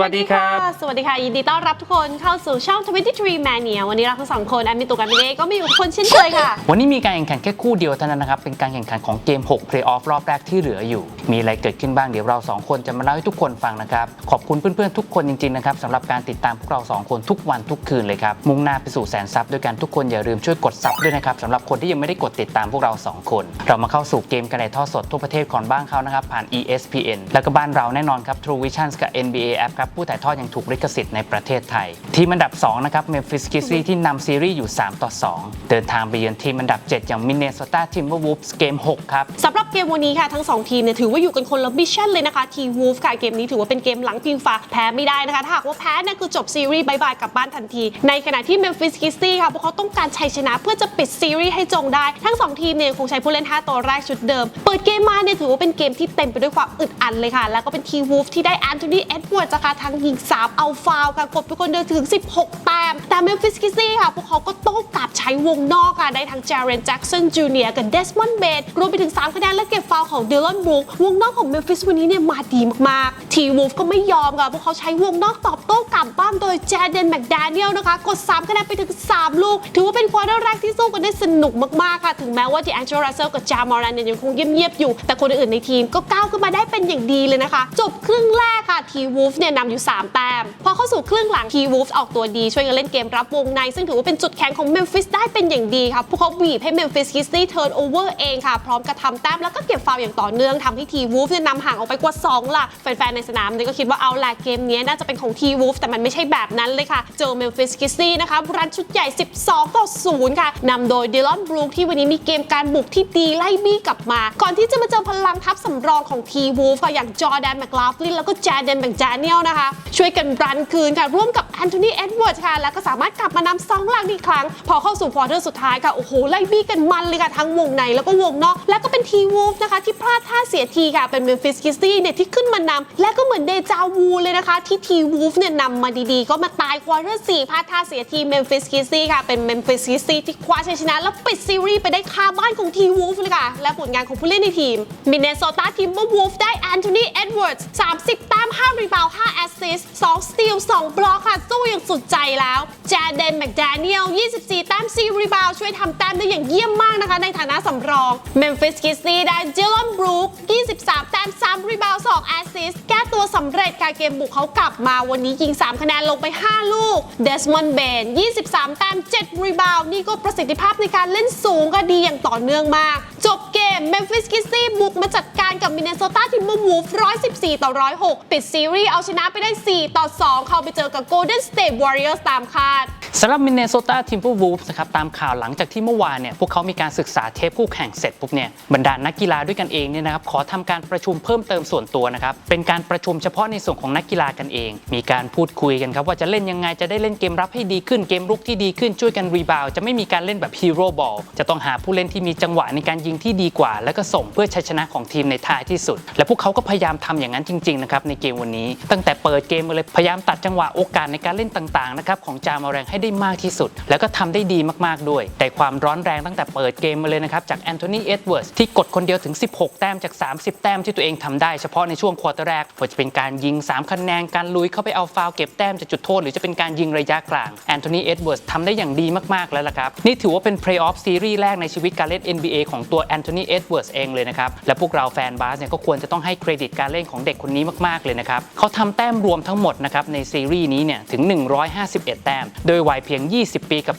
วัสดีครับ สวัสดีค่ะ ยินดีต้อนรับทุกคนเข้าสู่ช่อง 23 Mania วันนี้เราทั้งสองคนแอมมีตุกันมิเน่ก็มีอยู่กับคนเช่นเคยค่ะ วันนี้มีการแข่งขันแค่คู่เดียวเท่านั้นนะครับ เป็นการแข่งขันของเกม6 Play-off รอบแรกที่เหลืออยู่ มีอะไรเกิดขึ้นบ้างเดี๋ยวเรา 2 คนจะมาเล่าให้ทุกคนฟังนะครับ ขอบคุณเพื่อนๆ ทุกคนจริงๆนะครับสำหรับการติดตามพวกเรา 2 คนทุกวันทุกคืนเลยครับ มุ่งหน้าไปสู่แสนซับด้วยกันทุกคนอย่าลืมช่วยกดซับด้วยนะครับสำหรับคนที่ยังไม่ได้กดติดตามพวกเรา 2 คน เรามาเข้าสู่เกมกันในทอดสดทั่วประเทศก่อนบ้างเขานะครับผ่าน ESPN แล้วก็บ้านเราแน่นอนครับ True Visions กับ NBA App ครับผู้ถ่ายทอดยังถูกลิขสิทธิ์ในประเทศไทย ทีมอันดับ 2 นะครับ Memphis Grizzlies ที่นำซีรีส์อยู่ 3 ต่อ 2 เดินทางไปเยือนทีมอันดับ 7 อย่าง Minnesota Timberwolves เกม 6 ครับสำหรับเกมวันนี้ค่ะ ทั้ง 2 ทีมเนี่ยถือว่าอยู่กันคนละมิชชั่นเลยนะคะทีวูฟค่ะเกมนี้ถือว่าเป็นเกมหลังพิงฟ้าแพ้ไม่ได้นะคะถ้าหากว่าแพ้เนี่ยคือจบซีรีส์บายบายกลับบ้านทันที ในขณะที่ Memphis Grizzlies ค่ะพวกเขาต้องการชัยชนะเพื่อจะปิดซีรีส์ให้จงได้ ทั้ง 2 ทีมเนี่ยคงใช้ผู้เล่น 5 ตัวแรกชุดเดิม เปิดเกมมาเนี่ยถือว่าเป็นเกมที่เต็มไปด้วยความอึดอัดเลยค่ะ แล้วก็เป็นทีวูฟที่ได้แอนโทนีเอ็ดเวิร์ดนะคทั้งยิงสามเอาฟาวค่ะกดไปคนเดียวถึง 16 แต้ม แต่เมลฟิสกิซี่ค่ะ พวกเขาก็โต้กลับใช้วงนอกค่ะ ได้ทั้ง Jaren Jackson Jr. กับเดสมอนด์เบดรวมไปถึง 3 คะแนนและเก็บฟาวของ Dylan Brooks วงนอกของเมลฟิสวันนี้เนี่ยมาดีมากๆ ทีวูฟก็ไม่ยอมค่ะพวกเขาใช้วงนอกตอบโต้กลับบ้านโดย Jaden McDaniel นะคะ กด 3 คะแนนไปถึง 3 ลูก ถือว่าเป็นควอเตอร์แรกที่สู้กันได้สนุกมาก ๆ ค่ะ ถึงแม้ว่า DeAngelo Russell กับ Ja Morant เนี่ยยังคงเงียบ ๆ อยู่ แต่คนอื่น ๆ ในทีมก็ก้าวขึ้นมาได้เป็นอย่างดีเลยนะคะ จบครึ่งแรกค่ะทีวูฟเนี่ยนำอยู่ 3 แต้ม พอเข้าสู่ครึ่งหลังทีวูฟออกตัวดีช่วยกันเล่นเกมรับวงใน ซึ่งถือว่าเป็นจุดแข็งของ Memphis ได้เป็นอย่างดีค่ะพวกเขาบีบให้ Memphis Grizzlies turn over เองค่ะพร้อมกระทำแต้มแล้วก็เก็บฟาวอย่างต่อเนื่องทำให้ทีวูฟเนี่ยนำห่างออกไปกว่า2หลักแฟนๆในสนามเนี่ยก็คิดว่าเอาแหละเกมนี้น่าจะเป็นของทีวูฟแต่มันไม่ใช่แบบนั้นเลยค่ะเจอ Memphis Grizzlies นะคะรันชุดใหญ่ 12 ต่อ 0 ค่ะนำโดย Dylan Brooks ที่วันนี้มีเกมการบุกที่ดีไล่บี้กลับมา ก่อนที่จะมาเจอพลังทัพสำรองของทีวูฟค่ะอย่างจอแดนแมคลาฟลินแล้วก็แจเดนแมคดาเนียลนะคะ ช่วยกันรันคืนค่ะ ร่วมกับแอนโทนีเอ็ดเวิร์ดค่ะ แล้วก็สามารถกลับมานำสองหลังอีกครั้ง พอเข้าสู่ควอเตอร์สุดท้ายค่ะ โอ้โห ไล่บี้กันมันเลยค่ะ ทั้งวงในแล้วก็วงนอก แล้วก็เป็นทีวูฟนะคะที่พลาดท่าเสียทีค่ะเป็นเมมฟิสกิสซี่เนี่ยที่ขึ้นมานำและก็เหมือนเดจาวูเลยนะคะ ที่ทีวูฟเนี่ยนำมาดีๆ ก็มาตายควอเตอร์สี่พลาดท่าเสียทีเมมฟิสกิสซี่ค่ะ เป็นเมมฟิสกิสซี่ที่คว้าชัยชนะ แล้วปิดซีรีส์ไปได้คาบ้านของทีวูฟเลยค่ะ และผลงานของผู้เล่นในทีมมินเนโซตาทีมว่าวูฟได้แอนโทนีเอ็ดเวิร์ด30แต้ม5รีบาวด์5แอสซิสต์2สตีล2บล็อกค่ะ สู้อย่างสุดใจแล้วแจเดนแมคดาเนียล24แต้ม4รีบาวด์ช่วยทำแต้มได้อย่างเยี่ยมมากนะคะ ในฐานะสำรองเมมฟิสกิสซี่ได้เจลอนบรูค23แต้ม3รีบาว2แอสซิสต์ ตัวสำเร็จค่ะเกมบุกเขากลับมาวันนี้ยิง 3 คะแนนลงไป 5 ลูกเดสมอนด์เบน23 แต้ม 7 รีบาวด์นี่ก็ประสิทธิภาพในการเล่นสูงก็ดีอย่างต่อเนื่องมาก จบเกมเมมฟิสกิสซี่บุกมาจัดการกับมินเนโซตาทิมบูฟ114 ต่อ 106 ปิดซีรีส์เอาชนะไปได้ 4 ต่อ 2 เข้าไปเจอกับโกลเด้นสเตทวอริเออร์สตามคาด สำหรับ Minnesota Timberwolves นะครับตามข่าวหลังจากที่เมื่อวานเนี่ยพวกเขามีการศึกษาเทปคู่แข่งเสร็จปุ๊บเนี่ยบรรดานักกีฬาด้วยกันเองเนี่ยนะครับขอทำการประชุมเพิ่มเติมส่วนตัวนะครับเป็นการประชุมเฉพาะในส่วนของนักกีฬากันเอง มีการพูดคุยกันครับว่าจะเล่นยังไงจะได้เล่นเกมรับให้ดีขึ้นเกมรุกที่ดีขึ้นช่วยกันรีบาวจะไม่มีการเล่นแบบฮีโร่บอลจะต้องหาผู้เล่นที่มีจังหวะในการยิงที่ดีกว่า แล้วก็ส่งเพื่อชัยชนะของทีมในท้ายที่สุด และพวกเขาก็พยายามทำอย่างนั้นจริงๆนะครับในเกมวันนี้ ตั้งแต่เปิดเกมเลยพยายามตัดจังหวะโอกาสในการเล่นต่างๆนะครับของจามแรงให้ได้มากที่สุด แล้วก็ทำได้ดีมากๆด้วย แต่ความร้อนแรงตั้งแต่เปิดเกมมาเลยนะครับ จากแอนโทนีเอ็ดเวิร์ดที่กดคนเดียวถึง 16 แต้มจาก 30 แต้มที่ตัวเองทำได้เฉพาะในช่วงควอเตอร์แรกว่าจะเป็นการยิง 3 คะแนน การลุยเข้าไปเอาฟาวเก็บแต้มจากจุดโทษ หรือจะเป็นการยิงระยะกลางแอนโทนีเอ็ดเวิร์ดทำได้อย่างดีมากๆแล้วล่ะครับ นี่ถือว่าเป็นเพลย์ออฟซีรีส์แรกในชีวิตการเล่น NBA ของตัวแอนโทนีเอ็ดเวิร์ดเองเลยนะครับ และพวกเราแฟนบาสเนี่ยก็ควรจะต้องให้เครดิตการเล่นของเด็กคนนี้มากๆเลยนะครับเขาทำแต้มรวมทั้งหมดนะครับในซีรีส์นี้เนี่ยถึง 151 แต้มโดยวัยเพียง 20 ปีกับ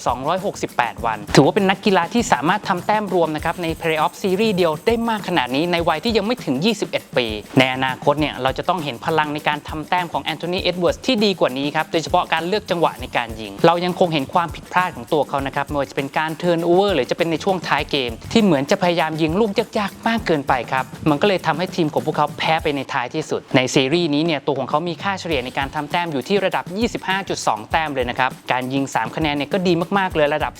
268 วัน ถือว่าเป็นนักกีฬาที่สามารถทำแต้มรวมนะครับใน Playoff Series เดียวได้มากขนาดนี้ในวัยที่ยังไม่ถึง 21 ปี ในอนาคตเนี่ยเราจะต้องเห็นพลังในการทำแต้มของแอนโทนีเอ็ดเวิร์ดที่ดีกว่านี้ครับโดยเฉพาะการเลือกจังหวะในการยิง เรายังคงเห็นความผิดพลาดของตัวเขานะครับไม่ว่าจะเป็นการเทิร์นโอเวอร์หรือจะเป็นในช่วงท้ายเกม ที่เหมือนจะพยายามยิงลูกยากๆมากเกินไปครับมันก็เลยทำให้ทีมของพวกเขาแพ้ไปในท้ายที่สุด ในซีรีส์นี้เนี่ยตัวของเขามีค่าเฉลี่ยในการทำแต้มอยู่ที่ระดับ 25.2 แต้มเลยนะครับการยิง3 คะแนนเนี่ยก็ดีมากๆเลยระดับ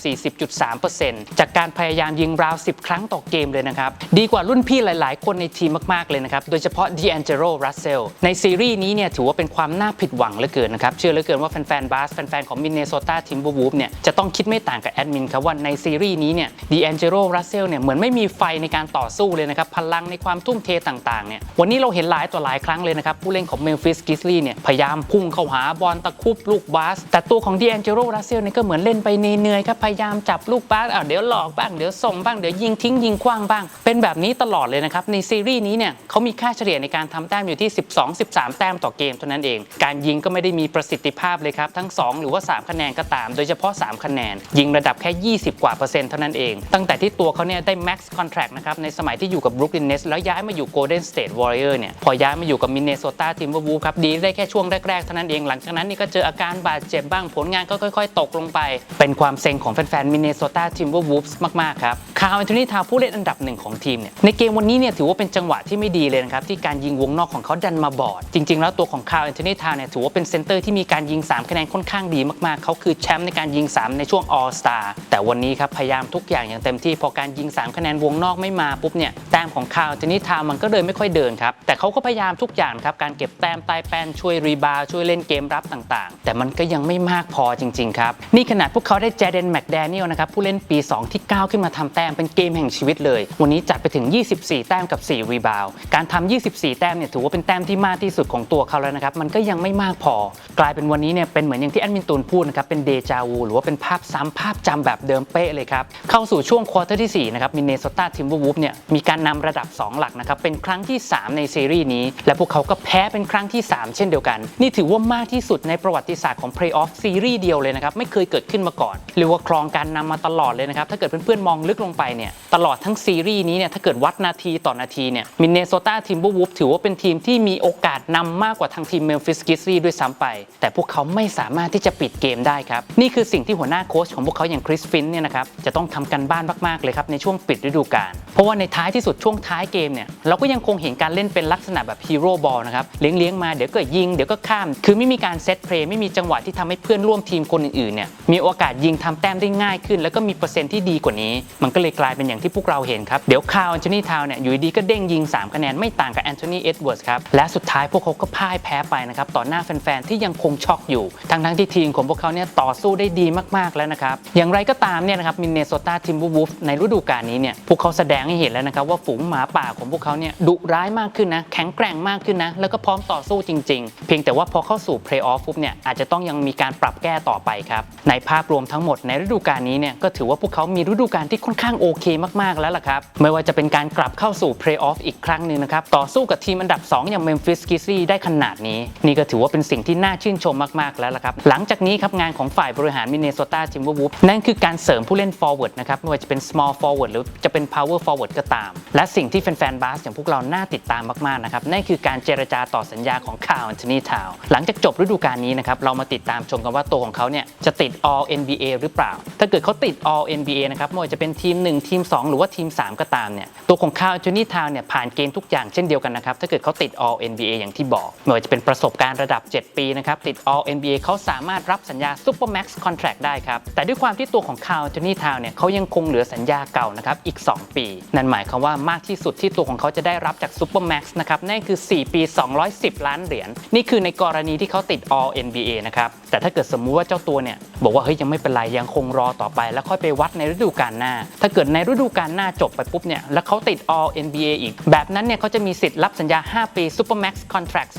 40.3%จากการพยายามยิงราว 10 ครั้งต่อเกมเลยนะครับ ดีกว่ารุ่นพี่หลายๆ คนในทีมมากๆเลยนะครับ โดยเฉพาะดีแอนเจโรรัสเซลในซีรีส์นี้เนี่ยถือว่าเป็นความน่าผิดหวังเหลือเกินนะครับ เชื่อเหลือเกินว่าแฟนๆบาสแฟนๆของมินเนโซตาทิมเบอร์วูฟเนี่ยจะต้องคิดไม่ต่างกับแอดมินครับว่าในซีรีส์นี้เนี่ยดีแอนเจโรรัสเซลเนี่ยเหมือนไม่มีไฟในการต่อสู้เลยนะครับพลังในความทุ่มเทต่างๆเนี่ยวันนี้เราเห็นหลายต่อหลายครั้งเลยนะครับผู้เล่นของเมลฟิสกิสลีเนี่ยพยายามพุ่งเข้าหาบอลตะคุบลูกบาสแต่ตัวของดีแอนเจโรรัสเซลเนี่ยก็เหมือนเล่นไปเหนื่อยๆครับพยายามจับลูกบาสอะเดี๋ยวหลอกบ้างเดี๋ยวส่งบ้างเดี๋ยวยิงทิ้งยิงคว้างบ้าง เป็นแบบนี้ตลอดเลยนะครับในซีรีส์นี้เนี่ยเขามีค่าเฉลี่ยในการทำแต้มอยู่ที่ 12-13 แต้มต่อเกมเท่านั้นเอง การยิงก็ไม่ได้มีประสิทธิภาพเลยครับทั้ง 2 หรือว่า 3 คะแนนก็ตาม โดยเฉพาะ 3 คะแนน ยิงระดับแค่ 20 กว่าเปอร์เซ็นต์เท่านั้นเอง ตั้งแต่ที่ตัวเขาเนี่ยได้ max contract นะครับในสมัยที่อยู่กับ Brooklyn Nets แล้วย้ายมาอยู่ Golden State Warrior เนี่ยพอย้ายมาอยู่กับ Minnesota Timberwolves ครับดีได้แค่ช่วงแรกๆเท่านั้นเองหลังจากนั้นนี่ก็เจออาการบาดเจ็บบ้างผลงานก็ค่อยๆ ตกลงไป เป็นความเซ็งของแฟนๆ Minnesota Timberwolves มากๆครับคาร์ลแอนโทนีทาวผู้เล่นอันดับหนึ่งของทีมเนี่ยในเกมวันนี้เนี่ยถือว่าเป็นจังหวะที่ไม่ดีเลยนะครับที่การยิงวงนอกของเขาดันมาบอด จริง ๆ แล้วตัวของคาร์ลแอนโทนีทาวเนี่ยถือว่าเป็นเซนเตอร์ที่มีการยิง 3 คะแนนค่อนข้างดีมากๆ เขาคือแชมป์ในการยิง 3 ในช่วง All Star แต่วันนี้ครับพยายามทุกอย่างอย่างเต็มที่พอการยิง 3 คะแนนวงนอกไม่มาปุ๊บเนี่ยแต้มของคาร์ลแอนโทนีทาวมันก็เลยไม่ค่อยเดินครับแต่เขาก็พยายามทุกอย่างครับการเก็บแต้มใต้แป้นช่วยรีบาช่วยเล่นเกมรับต่างๆ แต่มันก็ยังไม่มากพอจริงครับ นี่ขนาดพวกเขาได้เจเดนแมคแดเนียลนะครับผู้เล่นปี 2 ที่ก้าขึ้นมาทำแต้มเป็นเกมแห่งชีวิตเลย วันนี้จัดไปถึง 24 แต้มกับ 4 รีบาวการทำ24 แต้มเนี่ยถือว่าเป็นแต้มที่มากที่สุดของตัวเขาแล้วนะครับมันก็ยังไม่มากพอ กลายเป็นวันนี้เนี่ยเป็นเหมือนอย่างที่แอดมินตูนพูดนะครับเป็นเดจาวูหรือว่าเป็นภาพซ้ำภาพจำแบบเดิมเป๊ะเลยครับเข้าสู่ช่วงควอเตอร์ที่4นะครับมินเนโซตาทิมเบอร์วูฟเนี่ยมีการนำระดับ 2 หลักนะครับเป็นครั้งที่ 3 ในซีรีส์นี้ และพวกเขาก็แพ้เป็นครั้งที่ 3 เช่นเดียวกัน นี่ถือว่ามากที่สุดในประวัติศาสตร์ของเพลย์ออฟซีรีส์เดียวเลยนะครับไม่เคยเกิดขึ้นมาก่อนเรียกว่าครองการนำมาตลอดเลยนะครับถ้าเกิดเพื่อนๆมองลึกลงไปเนี่ยตลอดทั้งซีรีส์นี้เนี่ยถ้าเกิดวัดนาทีต่อนาทีเนี่ยมินเนโซตาทิมเบอร์วูฟถือว่าเป็นทีมที่มีโอกาสนำมากกว่าทางทีมเมลฟิสกิสซี่ด้วยซ้ำไป แต่พวกเขาไม่สามารถที่จะปิดเกมได้ครับนี่คือสิ่งที่หัวหน้าโค้ชของพวกเขาอย่างคริสฟินเนี่ยนะครับจะต้องทำกันบ้านมากๆเลยครับในช่วงปิดฤดูกาลเพราะว่าในท้ายที่สุดช่วงท้ายเกมเนี่ยเราก็ยังคงเห็นการเล่นเป็นลักษณะแบบฮีโร่บอลนะครับเลี้ยงๆมาเดี๋ยวก็ยิงเดี๋ยวก็ข้าม คือไม่มีการเซตเพลย์ไม่มีจังหวะที่ทำให้เพื่อนร่วมทีมคนอื่นๆเนี่ยมีโอกาสยิงทำแต้มได้ง่ายขึ้น แล้วก็มีเปอร์เซ็นต์ที่ดีกว่านี้ มันก็เลยกลายเป็นอย่างที่พวกเราเห็นครับ เดี๋ยวคาร์แอนโทนีทาวเนี่ยอยู่ดีก็เด้งยิง 3 คะแนนไม่ต่างกับแอนโทนีเอ็ดเวิร์ดครับ และสุดท้ายพวกเขาก็พ่ายแพ้ไปนะครับต่อหน้าแฟนๆที่ยังคงช็อกอยู่ ทั้งๆที่ทีมของพวกเขาเนี่ยต่อสู้ได้ดีมากๆแล้วนะครับอย่างไรก็ตามเนี่ยนะครับมินเนโซตาทิมบอร์วูฟในฤดูกาลนี้เนี่ยพวกเขาแสดงให้เห็นแล้วนะครับว่าฝูงหมาป่าของพวกเขาเนี่ยดุร้ายมากขึ้นนะแข็งแกร่งมากขึ้นนะแล้วก็พร้อมต่อสู้จริง ๆ เพียงแต่ว่าพอเข้าสู่เพลย์ออฟปุ๊บเนี่ยอาจจะต้องยังมีการปรับแก้ต่อไปครับ ในภาพรวมทั้งหมดในฤดูกาลนี้เนี่ยก็ถือว่าพวกเขามีฤดูกาลที่ค่อนข้างโอเคมากๆแล้วล่ะครับ ไม่ว่าจะเป็นการกลับเข้าสู่เพลย์ออฟอีกครั้งหนึ่งนะครับ ต่อสู้กับทีมอันดับ 2 อย่างเมมฟิสกิซี่ได้ขนาดนี้ นี่ก็ถือว่าเป็นสิ่งที่น่าชื่นชมมากๆแล้วล่ะครับ หลังจากนี้ครับงานของฝ่ายบริหารมินเนโซตาทิมเบอร์วูฟนั่นคือการเสริมผู้เล่น forward นะครับไม่ว่าจะเป็น small forward หรือจะเป็น power forward ก็ตาม และสิ่งที่แฟนๆบาสอย่างพวกเราน่าติดตามมากๆนะครับนั่นคือการเจรจาต่อสัญญาของคาร์ลแอนโทนีทาวหลังจากจบฤดูกาลนี้นะครับเรามาติดตามชมกันว่าตัวของเขาเนี่ยจะติด All NBA หรือเปล่า ถ้าเกิดเขาติด All NBA นะครับไม่ว่าจะเป็นทีม 1 ทีม 2 หรือว่าทีม 3 ก็ตามเนี่ยตัวของคาร์ลแอนโทนีทาวเนี่ยผ่านเกณฑ์ทุกอย่างเช่นเดียวกันนะครับถ้าเกิดเขาติด All NBA อย่างที่บอกไม่ว่าจะเป็นประสบการณ์ระดับ 7 ปีนะครับติด All NBA เขาสามารถรับสัญญา Super Max Contract ได้ครับแต่ด้วยความที่ตัวของคาร์ลแอนโทนีทาวเนี่ยเขายังคงเหลือสัญญาเก่านะครับอีก 2 ปี นั่นหมายความว่ามากที่สุดที่ตัวของเขาจะได้รับจาก Super Max นะครับนั่นคือ 4 ปี 210 ล้านเหรียญนี่คือในกรณีที่เขาติด All NBA นะครับแต่ถ้าเกิดสมมุติว่าเจ้าตัวเนี่ยบอกว่าเฮ้ยยังไม่เป็นไรยังคงรอต่อไป แล้วค่อยไปวัดในฤดูกาลหน้า ถ้าเกิดในฤดูกาลหน้าจบไปปุ๊บเนี่ยแล้วเขาติด All NBA อีก แบบนั้นเนี่ยเขาจะมีสิทธิ์รับสัญญา 5 ปี Super Max Contract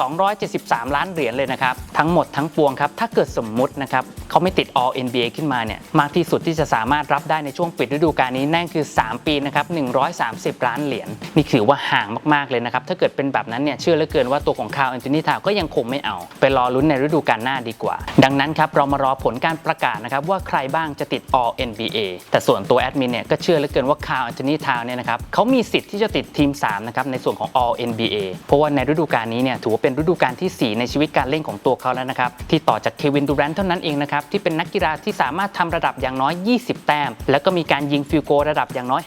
273 ล้านเหรียญเลยนะครับ ทั้งหมดทั้งปวงครับ ถ้าเกิดสมมุตินะครับเขาไม่ติด All NBA ขึ้นมาเนี่ยมากที่สุดที่จะสามารถรับได้ในช่วงปิดฤดูกาลนี้นั่นคือ 3 ปีนะครับ130 ล้านเหรียญนี่ถือว่าห่างมากๆเลยนะครับถ้าเกิดเป็นแบบนั้นเนี่ยเชื่อเหลือเกินว่าตัวของคาร์ลแอนโทนีทาวก็ยังคงไม่เอา ไปรอลุ้นในฤดูกาลหน้าดีกว่า ดังนั้นครับเรามารอผลการประกาศนะครับว่าใครบ้างจะติด All NBA แต่ส่วนตัวแอดมินเนี่ยก็เชื่อเหลือเกินว่าคาร์อันโทนีทาวเนี่ยนะครับเขามีสิทธิ์ที่จะติดทีม3นะครับในส่วนของ All NBA เพราะว่าในฤดูกาลนี้เนี่ยถือว่าเป็นฤดูกาลที่ 4 ในชีวิตการเล่นของตัวเขาแล้วนะครับที่ต่อจากเควินดูแรนต์เท่านั้นเองนะครับที่เป็นนักกีฬาที่สามารถทำระดับอย่างน้อย 20 แต้ม แล้วก็มีการยิงฟิลโกระดับอย่างน้อย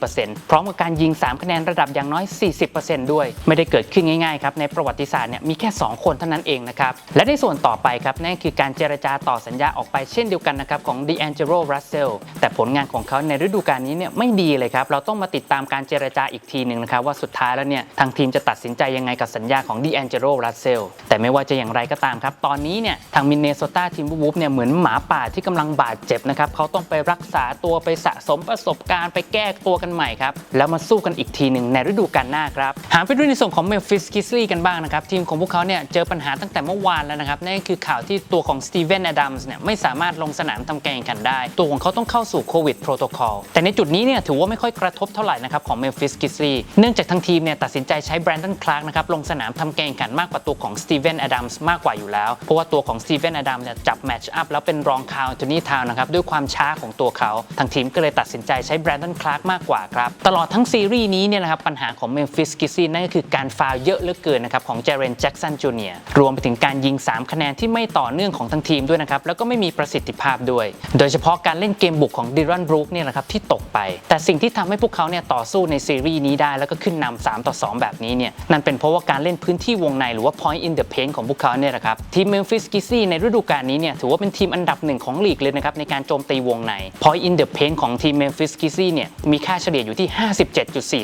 50%พร้อมกับการยิง 3 คะแนนระดับอย่างน้อย 40%ด้วย ไม่ได้เกิดขึ้นง่ายๆครับในประวัติศาสตร์เนี่ยมีแค่ 2 คนเท่านั้นเองนะครับและในส่วนต่อไปครับนั่นคือการเจรจาต่อสัญญาออกไปเช่นเดียวกันนะครับของ d ีแองเจโรรัสเซลแต่ผลงานของเขาในฤดูกาลนี้เนี่ยไม่ดีเลยครับ เราต้องมาติดตามการเจรจาอีกทีหนึ่งนะครับว่าสุดท้ายแล้วเนี่ยทางทีมจะตัดสินใจยังไงกับสัญญาของ d ีแองเจโรรัสเซลแต่ไม่ว่าจะอย่างไรก็ตามครับ ตอนนี้เนี่ยทางมินเนโซตาทีมบูฟเนี่ยเหมือนหมาป่าที่กำลังบาดเจ็บนะครับเขาต้องไปรักษาตัวไปสะสมประสบการณ์ไปแก้ตัวกันใหม่ครับแล้วมาสู้กันอีกทีหนึ่งในฤดูกาลหน้าครับหาไปดูในส่วนของเมลฟิสกิสลีกันบ้างนะครับทีมของพวกเขาเนี่ยเจอปัญหาตั้งแต่เมื่อวานแล้วนะครับนั่นคือข่าวที่ตัวของสตีเวนอดัมส์เนี่ยไม่สามารถลงสนามทำการแข่งขันได้ ตัวของเขาต้องเข้าสู่โควิดโปรโตคอลแต่ในจุดนี้เนี่ยถือว่าไม่ค่อยกระทบเท่าไหร่นะครับของเมลฟิสกิสลีเนื่องจากทางทีมเนี่ยตัดสินใจใช้แบรนดอนคลาร์กนะครับลงสนามทำการแข่งขันมากกว่าตัวของสตีเวนอดัมส์มากกว่าอยู่แล้ว เพราะว่าตัวของสตีเวนอดัมเนี่ยจับแมตช์อัพแล้วเป็นรองคาวโทนี่ทาวนะครับด้วยความช้าของตัวเขาทางทีมก็เลยตัดสินใจใช้แบรนดอนคลาร์กมากกว่าครับตลอดทั้งซีรีส์นี้เนี่ยนะครับปัญหาของเมลฟิสกิสลีนั่นก็คือการฟาวเยอะเหลือเกินนะครับของเจเรนแจ็กสันจูเนียรวมไปถึงการยิง 3 คะแนนที่ไม่ต่อเนื่องของทั้งทีมด้วยนะครับแล้วก็ไม่มีประสิทธิภาพด้วย โดยเฉพาะการเล่นเกมบุกของดิรอนบรูคเนี่ยนะครับที่ตกไป แต่สิ่งที่ทำให้พวกเขาเนี่ยต่อสู้ในซีรีส์นี้ได้แล้วก็ขึ้นนำ3ต่อ 2 แบบนี้เนี่ยนั่นเป็นเพราะว่าการเล่นพื้นที่วงในหรือว่า point in the paint ของพวกเขาเนี่ยนะครับทีมเมลฟิสกิซี่ในฤดูกาลนี้เนี่ยถือว่าเป็นทีมอันดับหนึ่งของลีกเลยนะครับในการโจมตีวงใน point in the paint ของทีมเมลฟิสกิซี่เนี่ยมีค่าเฉลี่ยอยู่ที่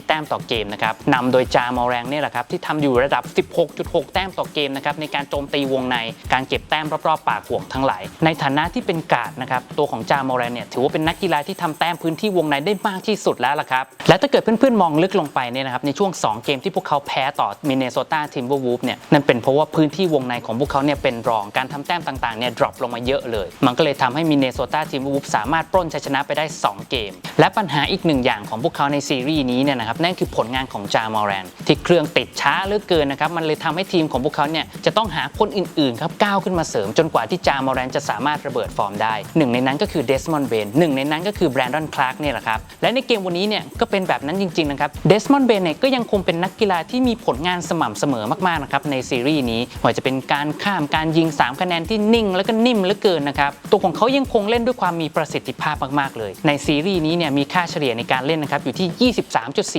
57.4 แต้มต่อเกมนะครับนำโดยจามอแรงเนี่ยแหละครับที่ทำอยู่ระดับ 16.6 แต้มต่อเกมนะครับในการโจมตีวงในการเก็บแต้มรอบๆปากห่วงทั้งหลายในฐานะที่เป็นกาดนะครับตัวของจามอแรงเนี่ยถือว่าเป็นนักกีฬาที่ทำแต้มพื้นที่วงในได้มากที่สุดแล้วล่ะครับ และถ้าเกิดเพื่อนๆ มองลึกลงไปเนี่ยนะครับในช่วง 2 เกมที่พวกเขาแพ้ต่อมินเนโซตาทิมเบอร์วูฟเนี่ยนั่นเป็นเพราะว่าพื้นที่วงในของพวกเขาเนี่ยเป็นรองการทำแต้มต่างๆเนี่ยดรอปลงมาเยอะเลย มันก็เลยทำให้มินเนโซตาทิมเบอร์วูฟสามารถปล้นชัยชนะไปได้ 2 เกม และปัญหาอีกหนึ่งอย่างของพวกเขาในซีรีส์นี้เนี่ยนะครับนั่นคือผลงานของจามอแรนที่เครื่องติดช้าเหลือเกินนะครับมันเลยทำให้ทีมของพวกเขาเนี่ยจะต้องหาคนอื่นๆครับก้าวขึ้นมาเสริมจนกว่าที่จามอรนจะสามารถระเบิดฟอร์มได้หนึ่งในนั้นก็คือเดสมอนเบนหนึ่งในนั้นก็คือแบรนดอนคลาร์กเนี่ยแหละครับและในเกมวันนี้เนี่ยก็เป็นแบบนั้นจริงๆนะครับเดสมอนเบนเนี่ยก็ยังคงเป็นนักกีฬาที่มีผลงานสม่ำเสมอมากๆนะครับในซีรีส์นี้ไม่ว่าจะเป็นการข้ามการยิง 3 คะแนนที่นิ่ง แล้วก็นิ่มเหลือเกินนะครับตัวของเขายังคงเล่นด้วยความมีประสิทธิภาพมากๆเลย ในซีรีส์นี้เนี่ยมีค่าเฉลี่ยในการเล่นนะครับอยู่ที่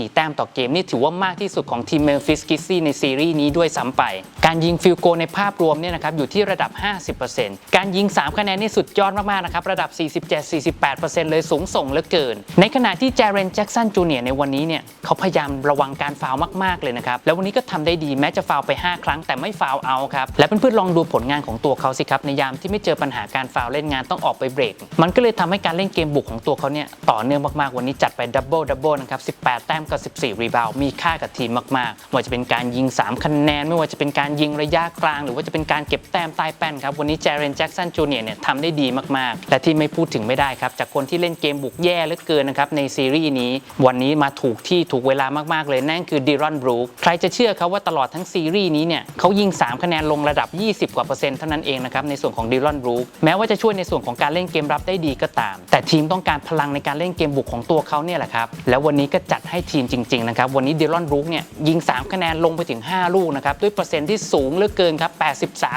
23.4 แต้มต่อเกมนี่ถือว่ามากที่สุดของทีมเมลฟิสกิซี่ในซีรีส์นี้ด้วยซ้ำไป การยิงฟิลโกในภาพรวมเนี่ยนะครับอยู่ที่ระดับ 50%การยิง3 คะแนนนี่สุดยอดมาก ๆ นะครับ ระดับ 47-48%เลยสูงส่งเหลือเกิน ในขณะที่เจเรนแจ็กสันจูเนียในวันนี้เนี่ยเขาพยายามระวังการฟาวมาก ๆ เลยนะครับ แล้ววันนี้ก็ทำได้ดีแม้จะฟาวไป 5 ครั้งแต่ไม่ฟาวเอาครับ และเพื่อนๆลองดูผลงานของตัวเขาสิครับ ในยามที่ไม่เจอปัญหาการฟาวเล่นงานต้องออกไปเบรก มันก็เลยทำให้การเล่นเกมบุกของตัวเขาเนี่ยต่อเนื่องมาก ๆ วันนี้จัดไปดับเบิลดับเบิลนะครับ18 แต้มกับ14 รีบาวมีค่ากับทีมมากๆไม่ว่าจะเป็นการยิง 3 คะแนน ไม่ว่าจะเป็นการยิงระยะกลาง หรือว่าจะเป็นการเก็บแต้มใต้แป้นครับวันนี้เจเรนแจ็กสันจูเนียร์เนี่ยทำได้ดีมากๆ และที่ไม่พูดถึงไม่ได้ครับ จากคนที่เล่นเกมบุกแย่เหลือเกินนะครับในซีรีส์นี้ วันนี้มาถูกที่ถูกเวลามากๆ เลยนั่นคือดิรอนบรูคใครจะเชื่อครับว่าตลอดทั้งซีรีส์นี้เนี่ยเขายิง 3 คะแนนลงระดับ 20 กว่าเปอร์เซ็นต์เท่านั้นเองนะครับในส่วนของดิรอนบรูคแม้ว่าจะช่วยในส่วนของการเล่นเกมรับได้ดีก็ตาม แต่ทีมต้องการพลังในการเล่นเกมบุกของตัวเขาเนี่ยแหละครับแล้ววันนี้ก็จัดให้ทีมจริงๆนะครับวันนี้ดิรอนบรูคเนี่ยยิง 3 คะแนนลงไปถึง 5 ลูกนะครับด้วยเปอร์เซ็นต์ที่สูงเหลือเกินครับ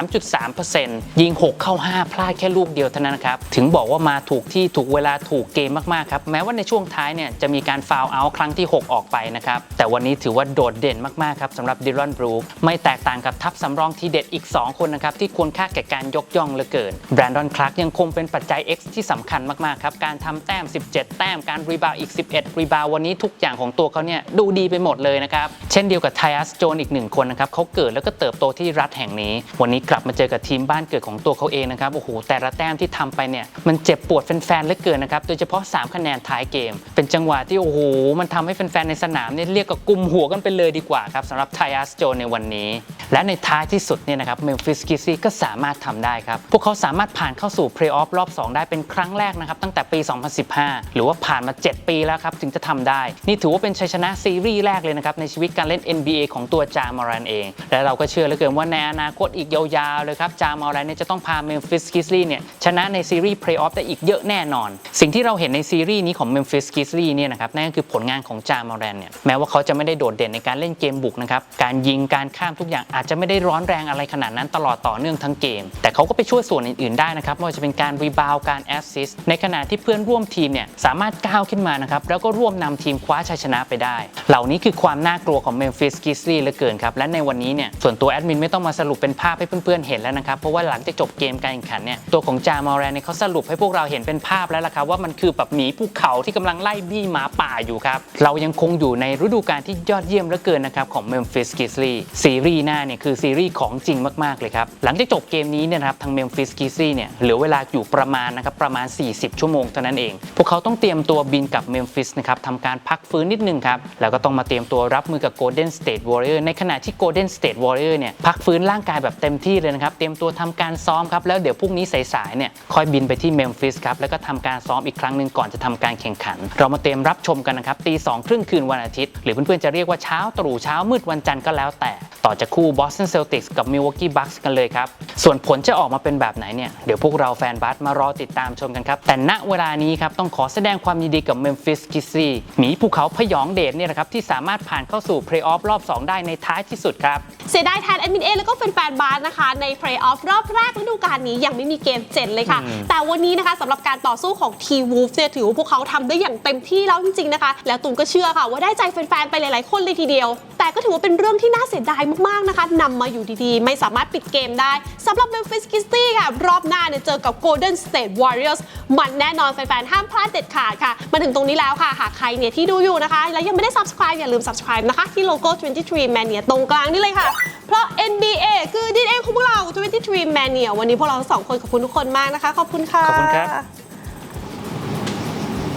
83.3%ยิง 6 เข้า 5พลาดแค่ลูกเดียวเท่านั้นครับ ถึงบอกว่ามาถูกที่ถูกเวลาถูกเกมมากๆครับ แม้ว่าในช่วงท้ายเนี่ยจะมีการฟาวเอาท์ครั้งที่ 6 ออกไปนะครับ แต่วันนี้ถือว่าโดดเด่นมากๆครับสำหรับดิรอนบรูคไม่แตกต่างกับทัพสำรองที่เด็ดอีก 2 คนนะครับ ที่ควรค่าแก่การยกย่องเหลือเกินแบรนดอนคลาร์กยังคงเป็นปัจจัย X ที่สำคัญมากๆครับการทำแต้ม 17 แต้มการรีบาวอีก 11 รีบาววันนี้ทุกอย่างของตัวเขาเนี่ยดูดีไปหมดเลยนะครับเช่นเดียวกับไทอัสโจนอีกหนึ่งคนนะครับเขาเกิดแล้วก็เติบโตที่รัฐแห่งนี้ วันนี้กลับมาเจอกับทีมบ้านเกิดของตัวเขาเองนะครับโอ้โหแต่ละแต้มที่ทำไปเนี่ยมันเจ็บปวดแฟนๆเหลือเกินนะครับโดยเฉพาะ 3 คะแนนท้ายเกม เป็นจังหวะที่โอ้โหมันทำให้แฟนๆในสนามเนี่ยเรียกกับกุมหัวกันไปเลยดีกว่าครับสำหรับไทอัสโจนในวันนี้ และในท้ายที่สุดเนี่ยนะครับเมมฟิสกิซี่ก็สามารถทำได้ครับ พวกเขาสามารถผ่านเข้าสู่เพลย์ออฟรอบ 2 ได้เป็นครั้งแรกนะครับตั้งแต่ปี 2015 หรือว่าผ่านมา 7 ปีแล้วครับถึงจะทำได้ นี่ถือว่าเป็นชัยชนะซีรีส์แรกเลยนะครับในชีวิตการเล่น NBA ของตัวจามอรันเอง และเราก็เชื่อเหลือเกินว่าในอนาคตอีกยาวๆเลยครับจามอรันเนี่ยจะต้องพาเมมฟิสกิซี่เนี่ยชนะในซีรีส์เพลย์ออฟได้อีกเยอะแน่นอน สิ่งที่เราเห็นในซีรีส์นี้ของเมมฟิสกิซี่เนี่ยนะครับนั่นก็คือผลงานของจามอรันเนี่ยแม้ว่าเขาจะไม่ได้โดดเด่นในการเล่นเกมบุกนะครับการยิงการข้ามทุกอย่างอาจจะไม่ได้ร้อนแรงอะไรขนาดนั้นตลอดต่อเนื่องทั้งเกม แต่เขาก็ไปช่วยส่วนอื่นๆได้นะครับไม่ว่าจะเป็นการรีบาวการแอสซิสในขณะที่เพื่อนร่วมทีมเนี่ยสามารถก้าวขึ้นมานะครับแล้วก็ร่วมนำทีมคว้าชัยชนะไปได้ เหล่านี้คือความน่ากลัวของเมมฟิสกิสลี่เหลือเกินครับและในวันนี้เนี่ยส่วนตัวแอดมินไม่ต้องมาสรุปเป็นภาพให้เพื่อนๆเห็นแล้วนะครับเพราะว่าหลังจากจบเกมการแข่งขันเนี่ยตัวของจามอแรนเนี่ยเขาสรุปให้พวกเราเห็นเป็นภาพแล้วล่ะครับว่ามันคือแบบหมีภูเขาที่กำลังไล่บี้หมาป่าอยู่ครับ เรายังคงอยู่ในฤดูกาลที่ยอดเยี่ยมเหลือเกินนะครับของ Memphis Grizzly ซีรีส์หน้าเนี่ยคือซีรีส์ของจริงมากๆเลยครับ หลังจากจบเกมนี้เนี่ยนะครับทาง Memphis Grizzly เนี่ยเหลือเวลาอยู่ประมาณนะครับประมาณ 40 ชั่วโมงเท่านั้นเอง พวกเขาต้องเตรียมตัวบินกลับ Memphis นะครับทำการพักฟื้นนิดนึงครับแล้วก็ต้องมาเตรียมตัวรับมือกับ Golden State Warrior ในขณะที่ Golden State Warrior เนี่ยพักฟื้นร่างกายแบบเต็มที่เลยนะครับเตรียมตัวทำการซ้อมครับแล้วเดี๋ยวพรุ่งนี้สายๆเนี่ยค่อยบินไปที่ Memphis ครับแล้วก็ทำการซ้อมอีกครั้งหนึ่งก่อนจะทำการแข่งขัน เรามาเตรียมรับชมกันนะครับตีสองครึ่งคืนวันอาทิตย์ หรือเพื่อนๆจะเรียกว่าเช้าตรู่เช้ามืดวันจันทร์ก็แล้วแต่ ต่อจากคู่ Boston Celtics กับ Milwaukee Bucks กันเลยครับ ส่วนผลจะออกมาเป็นแบบไหนเนี่ยเดี๋ยวพวกเราแฟนบาสมารอติดตามชมกันครับ แต่ณเวลานี้ครับต้องขอแสดงความยินดีกับ Memphis g r i z z l y หมีภูเขาพยองเดชเนี่ยนะครับที่สามารถผ่านเข้าสู่เพลย์ออฟรอบ 2 ได้ในท้ายที่สุดครับเสียดายแทนแอดมินเอแล้วก็แฟนๆบาสนะคะในเพลย์ออฟรอบแรกฤดูกาลนี้ยังไม่มีเกมเจ็ดเลยค่ะ แต่วันนี้นะคะสำหรับการต่อสู้ของทีวูฟเนี่ยถือว่าพวกเขาทำได้อย่างเต็มที่แล้วจริงๆนะคะ แล้วตูนก็เชื่อค่ะว่าได้ใจแฟนๆไปหลายๆคนเลยทีเดียว แต่ก็ถือว่าเป็นเรื่องที่น่าเสียดายมากๆนะคะนำมาอยู่ดีๆ ไม่สามารถปิดเกมได้สำหรับ Memphis Grizzlies ค่ะ รอบหน้าเนี่ยเจอกับ Golden State Warriors มันแน่นอนแฟนๆห้ามพลาดเด็ดขาดค่ะ มาถึงตรงนี้แล้วค่ะหากใครเนี่ยที่ดูอยู่นะคะ แล้วยังไม่ได้ subscribe อย่าลืม subscribe นะคะที่โลโก้ 23 Mania ตรงกลางนี่เลยค่ะ เพราะ NBA คือ DNA ของพวกเรา23 Mania วันนี้พวกเราสองคนขอบคุณทุกคนมากนะคะ ขอบคุณค่ะ ขอบคุณครับ